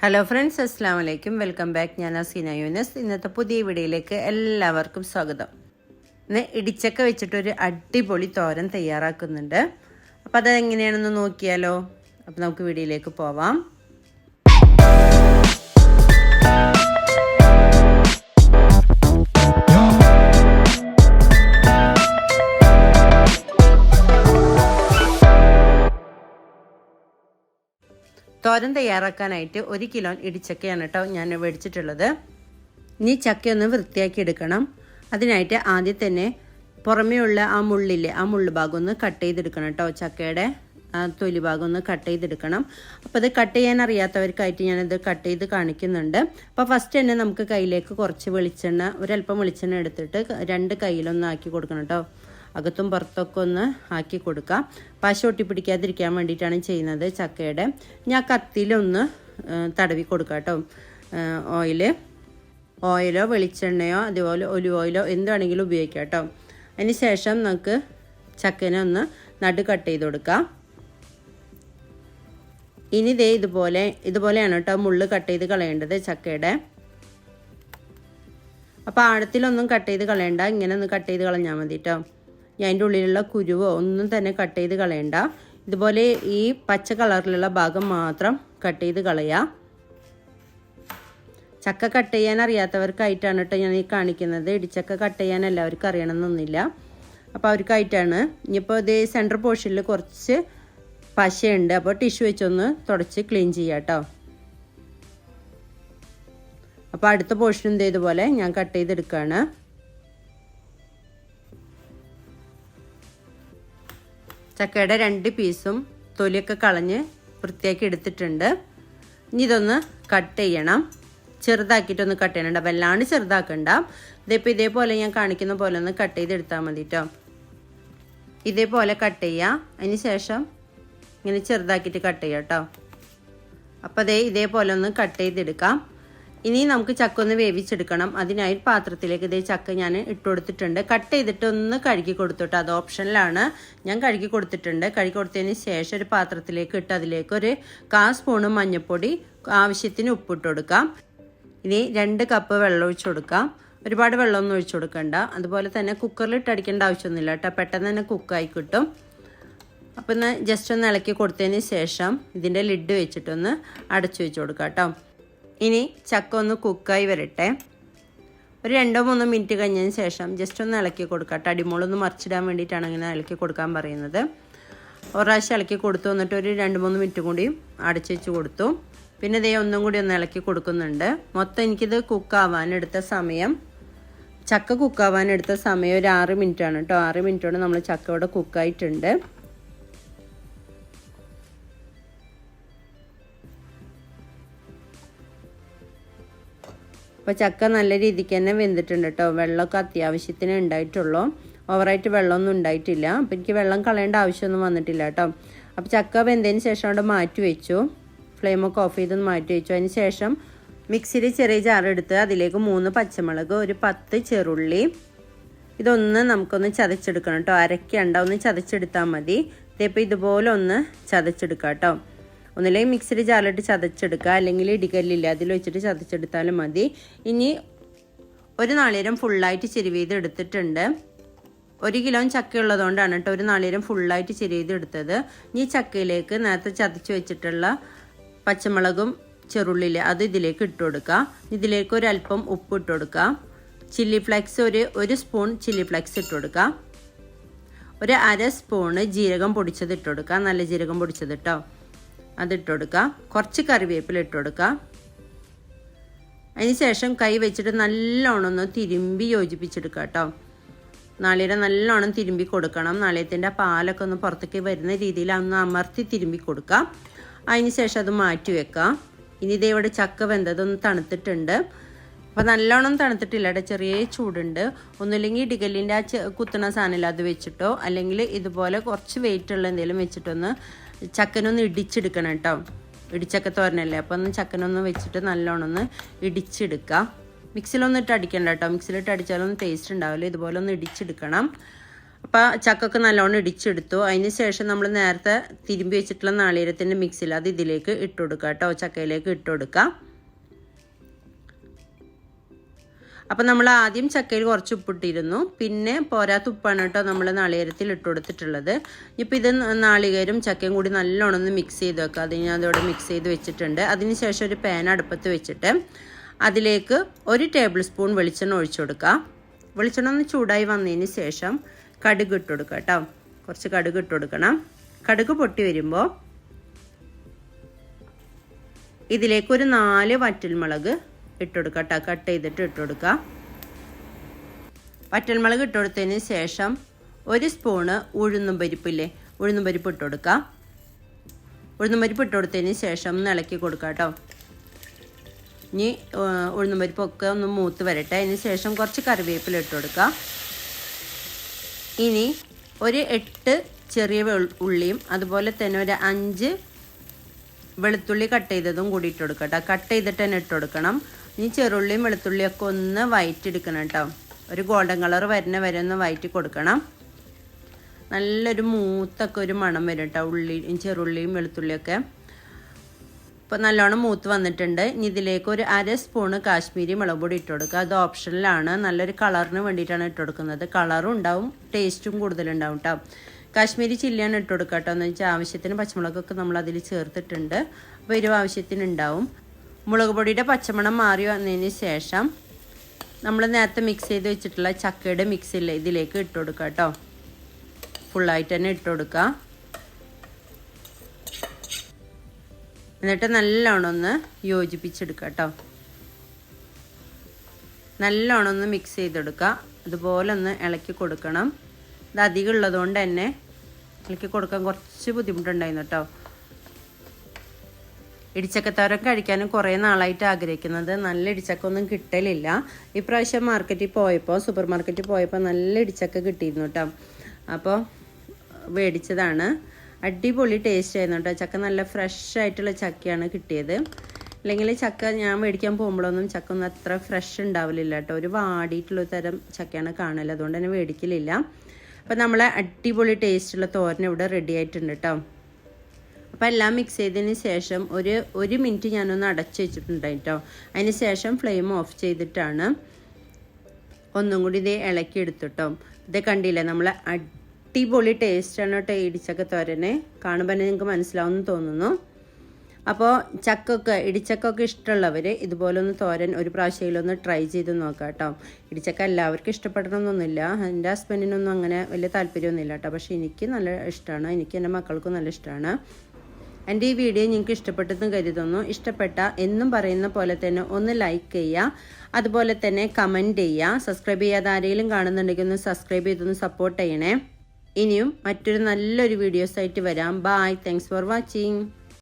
Hello friends അസ്സാം വലൈക്കും welcome back ഞാൻ അസീന യൂനസ്. ഇന്നത്തെ പുതിയ വീഡിയോയിലേക്ക് എല്ലാവർക്കും സ്വാഗതം. ഇന്ന് ഇടിച്ചക്ക വെച്ചിട്ടൊരു അടിപൊളി തോരൻ തയ്യാറാക്കുന്നുണ്ട്. അപ്പോൾ അതെങ്ങനെയാണെന്ന് നോക്കിയാലോ? അപ്പോൾ നമുക്ക് വീഡിയോയിലേക്ക് പോവാം. തോരൻ തയ്യാറാക്കാനായിട്ട് ഒരു കിലോ ഇടിച്ചക്കയാണ് കേട്ടോ ഞാൻ മേടിച്ചിട്ടുള്ളത്. ഇനി ചക്കയൊന്ന് വൃത്തിയാക്കി എടുക്കണം. അതിനായിട്ട് ആദ്യം തന്നെ പുറമേയുള്ള ആ മുള്ളില്ലേ ആ മുള്ളു ഭാഗം ഒന്ന് കട്ട് ചെയ്തെടുക്കണം കേട്ടോ ചക്കയുടെ തൊലി ഭാഗം ഒന്ന് കട്ട് ചെയ്തെടുക്കണം. അപ്പോൾ അത് കട്ട് ചെയ്യാൻ അറിയാത്തവർക്കായിട്ട് ഞാനിത് കട്ട് ചെയ്ത് കാണിക്കുന്നുണ്ട്. അപ്പോൾ ഫസ്റ്റ് തന്നെ നമുക്ക് കയ്യിലേക്ക് കുറച്ച് വെളിച്ചെണ്ണ ഒരല്പം വെളിച്ചെണ്ണ എടുത്തിട്ട് രണ്ട് കയ്യിലൊന്ന് ആക്കി കൊടുക്കണം കേട്ടോ. അകത്തും പുറത്തൊക്കെ ഒന്ന് ആക്കി കൊടുക്കാം. പശ ഒട്ടിപ്പിടിക്കാതിരിക്കാൻ വേണ്ടിയിട്ടാണ് ചെയ്യുന്നത് ചക്കയുടെ. ഞാൻ കത്തിയിലൊന്ന് തടവി കൊടുക്കാം കേട്ടോ. ഓയിൽ. ഓയിലോ വെളിച്ചെണ്ണയോ അതുപോലെ ഒലിവ് ഓയിലോ എന്താണെങ്കിലും ഉപയോഗിക്കാം കേട്ടോ. അതിന് ശേഷം നമുക്ക് ചക്കനെ ഒന്ന് നടു കട്ട് ചെയ്ത് കൊടുക്കാം. ഇനി ഇതേ ഇതുപോലെ ഇതുപോലെയാണ് കേട്ടോ മുള്ള് കട്ട് ചെയ്ത് കളയേണ്ടത് ചക്കയുടെ. അപ്പോൾ ആഴത്തിലൊന്നും കട്ട് ചെയ്ത് കളയണ്ട. ഇങ്ങനെ ഒന്ന് കട്ട് ചെയ്ത് കളഞ്ഞാൽ മതി കേട്ടോ. ഞാൻ അതിന്റെ ഉള്ളിലുള്ള കുരുവോ ഒന്നും തന്നെ കട്ട് ചെയ്ത് കളയണ്ട. ഇതുപോലെ ഈ പച്ച കളറിലുള്ള ഭാഗം മാത്രം കട്ട് ചെയ്ത് കളയുക ചക്ക കട്ട് ചെയ്യാൻ അറിയാത്തവർക്കായിട്ടാണ് കേട്ടോ ഞാൻ ഈ കാണിക്കുന്നത്. ഇടിച്ചക്ക കട്ട് ചെയ്യാൻ എല്ലാവർക്കും അറിയണമെന്നൊന്നുമില്ല. അപ്പോൾ അവർക്കായിട്ടാണ്. ഇനിയിപ്പോൾ ഇത് സെന്റർ പോർഷനിൽ കുറച്ച് പശയുണ്ട്. അപ്പോൾ ടിഷ്യൂ വെച്ചൊന്ന് തുടച്ച് ക്ലീൻ ചെയ്യാം കേട്ടോ അപ്പോൾ അടുത്ത പോർഷൻ എന്ത് ഇതുപോലെ ഞാൻ കട്ട് ചെയ്തെടുക്കുകയാണ് ചക്കയുടെ രണ്ട് പീസും തൊലിയൊക്കെ കളഞ്ഞ് വൃത്തിയാക്കി എടുത്തിട്ടുണ്ട്. ഇനി ഇതൊന്ന് കട്ട് ചെയ്യണം. ചെറുതാക്കിയിട്ടൊന്ന് കട്ട് ചെയ്യണം വല്ലാണ്ട് ചെറുതാക്കണ്ട. ഇതിപ്പോൾ ഇതേപോലെ ഞാൻ കാണിക്കുന്ന പോലെ ഒന്ന് കട്ട് ചെയ്തെടുത്താൽ മതി കേട്ടോ ഇതേപോലെ കട്ട് ചെയ്യുക അതിന് ശേഷം ഇങ്ങനെ ചെറുതാക്കിയിട്ട് കട്ട് ചെയ്യാം കേട്ടോ അപ്പോൾ അതേ ഇതേപോലെ ഒന്ന് കട്ട് ചെയ്തെടുക്കാം. ഇനി നമുക്ക് ചക്ക ഒന്ന് വേവിച്ചെടുക്കണം. അതിനായി പാത്രത്തിലേക്ക് ഇതേ ചക്ക ഞാൻ ഇട്ട് കൊടുത്തിട്ടുണ്ട്. കട്ട് ചെയ്തിട്ട് ഒന്ന് കഴുകി കൊടുത്തിട്ട്. അത് ഓപ്ഷനിലാണ്. ഞാൻ കഴുകി കൊടുത്തിട്ടുണ്ട്. കഴുകി കൊടുത്തതിന് ശേഷം ഒരു പാത്രത്തിലേക്ക് ഇട്ട് അതിലേക്ക് ഒരു കാ സ്പൂണ് മഞ്ഞൾപ്പൊടി ആവശ്യത്തിന് ഉപ്പിട്ട് കൊടുക്കാം. ഇനി രണ്ട് കപ്പ് വെള്ളം ഒഴിച്ചു കൊടുക്കാം. ഒരുപാട് വെള്ളമൊന്നും ഒഴിച്ചു കൊടുക്കണ്ട. അതുപോലെ തന്നെ കുക്കറിൽ അടിക്കേണ്ട ആവശ്യമൊന്നുമില്ല കേട്ടോ. പെട്ടെന്ന് തന്നെ കുക്കായി കിട്ടും. അപ്പം ഒന്ന് ജസ്റ്റ് ഒന്ന് ഇളക്കി കൊടുത്തതിന് ശേഷം ഇതിന്റെ ലിഡ് വെച്ചിട്ടൊന്ന് അടച്ചു വെച്ച് കൊടുക്കാം കേട്ടോ. ഇനി ചക്ക ഒന്ന് കുക്കായി വരട്ടെ. ഒരു രണ്ടോ മൂന്നോ മിനിറ്റ് കഴിഞ്ഞതിന് ശേഷം ജസ്റ്റ് ഒന്ന് ഇളക്കി കൊടുക്കാം. കേട്ടോ അടിമുളൊന്ന് മറിച്ചിടാൻ വേണ്ടിയിട്ടാണ് ഇങ്ങനെ ഇളക്കി കൊടുക്കാൻ പറയുന്നത്. ഒരു പ്രാവശ്യം ഇളക്കി കൊടുത്തു വന്നിട്ട് ഒരു രണ്ട് മൂന്ന് മിനിറ്റ് കൂടി അടച്ചു വെച്ച് കൊടുത്തു. പിന്നെ ഇതേ ഒന്നും കൂടി ഒന്ന് ഇളക്കി കൊടുക്കുന്നുണ്ട്. മൊത്തം എനിക്കിത് കുക്കാവാൻ എടുത്ത സമയം ചക്ക കുക്കാവാൻ എടുത്ത സമയം ഒരു ആറ് മിനിറ്റ് ആണ് കേട്ടോ ആറ് മിനിറ്റോടെ നമ്മൾ ചക്ക ഇവിടെ കുക്കായിട്ടുണ്ട്. അപ്പോൾ ചക്ക നല്ല രീതിക്ക് തന്നെ വെന്തിട്ടുണ്ട് കേട്ടോ വെള്ളമൊക്കെ അത്യാവശ്യത്തിന് ഉണ്ടായിട്ടുള്ളൂ. ഓവറായിട്ട് വെള്ളമൊന്നും ഉണ്ടായിട്ടില്ല. അപ്പോൾ എനിക്ക് വെള്ളം കളയേണ്ട ആവശ്യമൊന്നും വന്നിട്ടില്ല കേട്ടോ അപ്പോൾ ചക്ക വെന്തതിന് ശേഷം അവിടെ മാറ്റി വെച്ചു. ഫ്ലെയിമൊക്കെ ഓഫ് ചെയ്ത് മാറ്റി വെച്ചു. അതിന് ശേഷം മിക്സിയിൽ ചെറിയ ജാറെടുത്ത് അതിലേക്ക് മൂന്ന് പച്ചമുളക് ഒരു പത്ത് ചെറുള്ളി. ഇതൊന്ന് നമുക്കൊന്ന് ചതച്ചെടുക്കണം കേട്ടോ അരക്കണ്ട ഒന്ന് ചതച്ചെടുത്താൽ മതി. ഇതിപ്പോൾ ഇതുപോലെ ഒന്ന് ചതച്ചെടുക്കാം കേട്ടോ ഒന്നില്ലെങ്കിൽ മിക്സിയിൽ ജാറിലിട്ട് ചതച്ചെടുക്കുക. അല്ലെങ്കിൽ ഇടികല്ലില്ല അതിൽ വെച്ചിട്ട് ചതച്ചെടുത്താലും മതി. ഇനി ഒരു നാളികേരം ഫുള്ളായിട്ട് ചെരുവീത് എടുത്തിട്ടുണ്ട്. ഒരു കിലോ ചക്ക ഉള്ളതുകൊണ്ടാണ് കേട്ടോ ഒരു നാളികേരം ഫുള്ളായിട്ട് ചെരുവീത് എടുത്തത്. ഇനി ചക്കയിലേക്ക് നേരത്തെ ചതച്ച് വെച്ചിട്ടുള്ള പച്ചമുളകും ചെറുള്ളിൽ അത് ഇതിലേക്ക് ഇട്ട് കൊടുക്കുക. ഇതിലേക്ക് ഒരു അല്പം ഉപ്പ് ഇട്ട് കൊടുക്കുക. ചില്ലി ഫ്ലെക്സ് ഒരു ഒരു സ്പൂൺ ചില്ലി ഫ്ലെക്സ് ഇട്ട് കൊടുക്കുക. ഒരു അര സ്പൂണ് ജീരകം പൊടിച്ചത് ഇട്ട് കൊടുക്കുക. നല്ല ജീരകം പൊടിച്ചത് കേട്ടോ. അതിട്ട് കൊടുക്കുക കുറച്ച് കറിവേപ്പില ഇട്ട് കൊടുക്കുക അതിന് ശേഷം കൈ വെച്ചിട്ട് നല്ലോണം ഒന്ന് തിരുമ്പി യോജിപ്പിച്ചെടുക്കുക കേട്ടോ. നാളികേരം നല്ലോണം തിരുമ്പി കൊടുക്കണം. നാളികത്തിന്റെ പാലൊക്കെ ഒന്ന് പുറത്തേക്ക് വരുന്ന രീതിയിൽ ഒന്ന് അമർത്തി തിരുമ്പി കൊടുക്കുക അതിനുശേഷം അത് മാറ്റി വെക്കുക ഇനി ഇതേ ഇവിടെ ചക്ക വെന്തതൊന്ന് തണുത്തിട്ടുണ്ട്. അപ്പോൾ നല്ലോണം തണുത്തിട്ടില്ല ഇവിടെ ചെറിയ ചൂടുണ്ട്. ഒന്നുമില്ലെങ്കിൽ ഇടികല്ലിന്റെ ആ കുത്തുന്ന സാധനമില്ല അത് വെച്ചിട്ടോ? അല്ലെങ്കിൽ ഇതുപോലെ കുറച്ച് വെയിറ്റ് ഉള്ള എന്തെങ്കിലും വെച്ചിട്ടൊന്ന് ചക്കനൊന്ന് ഇടിച്ചെടുക്കണം കേട്ടോ. ഇടിച്ചക്ക തോരനല്ലേ? അപ്പോൾ ഒന്ന് ചക്കനൊന്ന് വെച്ചിട്ട് നല്ലോണം ഒന്ന് ഇടിച്ചെടുക്കുക മിക്സിലൊന്നും ഇട്ട് അടിക്കണ്ട കേട്ടോ. മിക്സിലിട്ട് അടിച്ചാലൊന്നും ടേസ്റ്റ് ഉണ്ടാവില്ല. ഇതുപോലെ ഒന്ന് ഇടിച്ചെടുക്കണം. അപ്പോൾ ചക്കൊക്കെ നല്ലോണം ഇടിച്ചെടുത്തു. അതിന് ശേഷം നമ്മൾ നേരത്തെ തിരുമ്പി വെച്ചിട്ടുള്ള നാളികേരത്തിന്റെ മിക്സിൽ അത് ഇതിലേക്ക് ഇട്ട് കൊടുക്കുക കേട്ടോ. ചക്കയിലേക്ക് ഇട്ട് കൊടുക്കാം. അപ്പം നമ്മൾ ആദ്യം ചക്കയിൽ കുറച്ച് ഉപ്പിട്ടിരുന്നു. പിന്നെ പോരാത്ത ഉപ്പാണ് കേട്ടോ നമ്മൾ നാളികേരത്തിൽ ഇട്ട് കൊടുത്തിട്ടുള്ളത്. ഇപ്പോൾ ഇത് നാളികേരം ചക്കയും കൂടി നല്ലോണം ഒന്ന് മിക്സ് ചെയ്ത് വെക്കുക അത് ഞാൻ അതോടെ മിക്സ് ചെയ്ത് വെച്ചിട്ടുണ്ട്. അതിന് ശേഷം ഒരു പാൻ അടുപ്പത്ത് വെച്ചിട്ട് അതിലേക്ക് ഒരു ടേബിൾ സ്പൂൺ വെളിച്ചെണ്ണ ഒഴിച്ചു കൊടുക്കുക വെളിച്ചെണ്ണ ഒന്ന് ചൂടായി വന്നതിന് ശേഷം കടുക് ഇട്ട് കൊടുക്കുക കേട്ടോ കുറച്ച് കടുക് ഇട്ട് കൊടുക്കണം. കടുക് പൊട്ടി വരുമ്പോൾ ഇതിലേക്ക് ഒരു നാല് വറ്റൽമുളക് ഇട്ട് കേട്ടോ. കട്ട് ചെയ്തിട്ട് ഇട്ട് കൊടുക്കുക വറ്റൽമുളക് ഇട്ട് കൊടുത്തതിന് ശേഷം ഒരു സ്പൂണ് ഉഴുന്നും പരിപ്പില്ലേ? ഉഴുന്നും പരിപ്പ് ഇട്ട് കൊടുക്കുക ഉഴുന്നും പരിപ്പ് ഇട്ട് കൊടുത്തതിന് ശേഷം ഒന്ന് ഇളക്കി കൊടുക്കുക കേട്ടോ. ഇനി ഉഴുന്നും പരിപ്പൊക്കെ ഒന്ന് മൂത്ത് വരട്ടെ. അതിന് ശേഷം കുറച്ച് കറിവേപ്പില ഇട്ട് കൊടുക്കുക ഇനി ഒരു എട്ട് ചെറിയ ഉള്ളിയും അതുപോലെ തന്നെ ഒരു അഞ്ച് വെളുത്തുള്ളി കട്ട് ചെയ്തതും കൂടി ഇട്ട് കൊടുക്കട്ടോ കട്ട് ചെയ്തിട്ട് തന്നെ ഇട്ട് കൊടുക്കണം ഇനി ചെറുള്ളിയും വെളുത്തുള്ളിയും ഒക്കെ ഒന്ന് വയറ്റെടുക്കണം കേട്ടോ. ഒരു ഗോൾഡൻ കളർ വരുന്ന വരെ ഒന്ന് വയറ്റി കൊടുക്കണം. നല്ലൊരു മൂത്തൊക്കെ ഒരു മണം വരും കേട്ടോ ഉള്ളിയും ചെറുള്ളിയും വെളുത്തുള്ളിയൊക്കെ. ഇപ്പോൾ നല്ലോണം മൂത്ത് വന്നിട്ടുണ്ട്. ഇനി ഇതിലേക്ക് ഒരു അര സ്പൂണ് കാശ്മീരി മുളക് പൊടി ഇട്ട് കൊടുക്കുക. അത് ഓപ്ഷനിലാണ്. നല്ലൊരു കളറിന് വേണ്ടിയിട്ടാണ് ഇട്ട് കൊടുക്കുന്നത്. കളറും ഉണ്ടാവും ടേസ്റ്റും കൂടുതലുണ്ടാവും കേട്ടോ. കാശ്മീരി ചില്ലിയാണ് ഇട്ട് കൊടുക്കുക കേട്ടോ. എന്ന് വെച്ചാൽ ആവശ്യത്തിന് പച്ചമുളകൊക്കെ നമ്മൾ അതിൽ ചേർത്തിട്ടുണ്ട്. അപ്പോൾ എരിവ് ആവശ്യത്തിന് ഉണ്ടാവും മുളക് പൊടിയുടെ പച്ചമണം മാറി വന്നതിന് ശേഷം നമ്മൾ നേരത്തെ മിക്സ് ചെയ്ത് വെച്ചിട്ടുള്ള ചക്കയുടെ മിക്സിൽ ഇതിലേക്ക് ഇട്ട് കൊടുക്കുക കേട്ടോ. ഫുള്ളായിട്ട് തന്നെ ഇട്ട് കൊടുക്കുക എന്നിട്ട് നല്ലോണം ഒന്ന് യോജിപ്പിച്ചെടുക്കുക കേട്ടോ. നല്ലോണം ഒന്ന് മിക്സ് ചെയ്തെടുക്കുക അതുപോലെ ഒന്ന് ഇളക്കി കൊടുക്കണം. ഇത് അധികം ഉള്ളതുകൊണ്ട് തന്നെ ഇളക്കി കൊടുക്കാൻ കുറച്ച് ബുദ്ധിമുട്ടുണ്ടായിരുന്നു കേട്ടോ. ഇടിച്ചക്കത്തോരം കഴിക്കാനും കുറേ നാളായിട്ട് ആഗ്രഹിക്കുന്നത്. നല്ല ഇടിച്ചക്കൊന്നും കിട്ടലില്ല. ഇപ്രാവശ്യം മാർക്കറ്റിൽ പോയപ്പോൾ സൂപ്പർ മാർക്കറ്റിൽ പോയപ്പോൾ നല്ല ഇടിച്ചക്ക കിട്ടിയിരുന്നു കേട്ടോ അപ്പോൾ മേടിച്ചതാണ്. അടിപൊളി ടേസ്റ്റ് ആയിരുന്നു കേട്ടോ ചക്ക നല്ല ഫ്രഷ് ആയിട്ടുള്ള ചക്കയാണ് കിട്ടിയത്. അല്ലെങ്കിൽ ചക്ക ഞാൻ മേടിക്കാൻ പോകുമ്പോഴൊന്നും ചക്ക ഒന്നും അത്ര ഫ്രഷ് ഉണ്ടാവില്ല കേട്ടോ ഒരു വാടിയിട്ടുള്ള തരം ചക്കയാണ് കാണൽ. അതുകൊണ്ട് തന്നെ മേടിക്കലില്ല. അപ്പം നമ്മളെ അടിപൊളി ടേസ്റ്റുള്ള തോരൻ ഇവിടെ റെഡി ആയിട്ടുണ്ട് കേട്ടോ അപ്പോൾ എല്ലാം മിക്സ് ചെയ്തതിന് ശേഷം ഒരു ഒരു മിനിറ്റ് ഞാനൊന്ന് അടച്ചു വെച്ചിട്ടുണ്ട് കേട്ടോ. അതിന് ശേഷം ഫ്ലെയിം ഓഫ് ചെയ്തിട്ടാണ് ഒന്നും കൂടി ഇത് ഇളക്കി എടുത്തിട്ടോ ഇത് കണ്ടില്ലേ നമ്മളെ അടിപൊളി ടേസ്റ്റാണ് കേട്ടോ ഇടിച്ചക്ക തോരനെ. കാണുമ്പോൾ നിങ്ങൾക്ക് മനസ്സിലാവുമെന്ന് തോന്നുന്നു. അപ്പോൾ ചക്കൊക്കെ ഇടിച്ചക്കൊക്കെ ഇഷ്ടമുള്ളവർ ഇതുപോലെ ഒന്ന് തോരൻ ഒരു പ്രാവശ്യയിലൊന്ന് ട്രൈ ചെയ്ത് നോക്കാം കേട്ടോ. ഇടിച്ചക്ക എല്ലാവർക്കും ഇഷ്ടപ്പെടണമെന്നൊന്നുമില്ല. എന്റെ ഹസ്ബൻഡിനൊന്നും അങ്ങനെ വലിയ താല്പര്യമൊന്നുമില്ല കേട്ടോ. പക്ഷേ എനിക്ക് നല്ല ഇഷ്ടമാണ്. എനിക്ക് എന്റെ മക്കൾക്കും നല്ല ഇഷ്ടമാണ്. എന്റെ ഈ വീഡിയോ നിങ്ങൾക്ക് ഇഷ്ടപ്പെട്ടെന്ന് കരുതുന്നു. ഇഷ്ടപ്പെട്ട എന്നും പറയുന്ന പോലെ തന്നെ ഒന്ന് ലൈക്ക് ചെയ്യുക. അതുപോലെ തന്നെ കമന്റ് ചെയ്യുക. സബ്സ്ക്രൈബ് ചെയ്യാതെ ആരെങ്കിലും കാണുന്നുണ്ടെങ്കിൽ ഒന്ന് സബ്സ്ക്രൈബ് ചെയ്തൊന്ന് സപ്പോർട്ട് ചെയ്യണേ. ഇനിയും മറ്റൊരു നല്ലൊരു വീഡിയോസായിട്ട് വരാം. Bye thanks for watching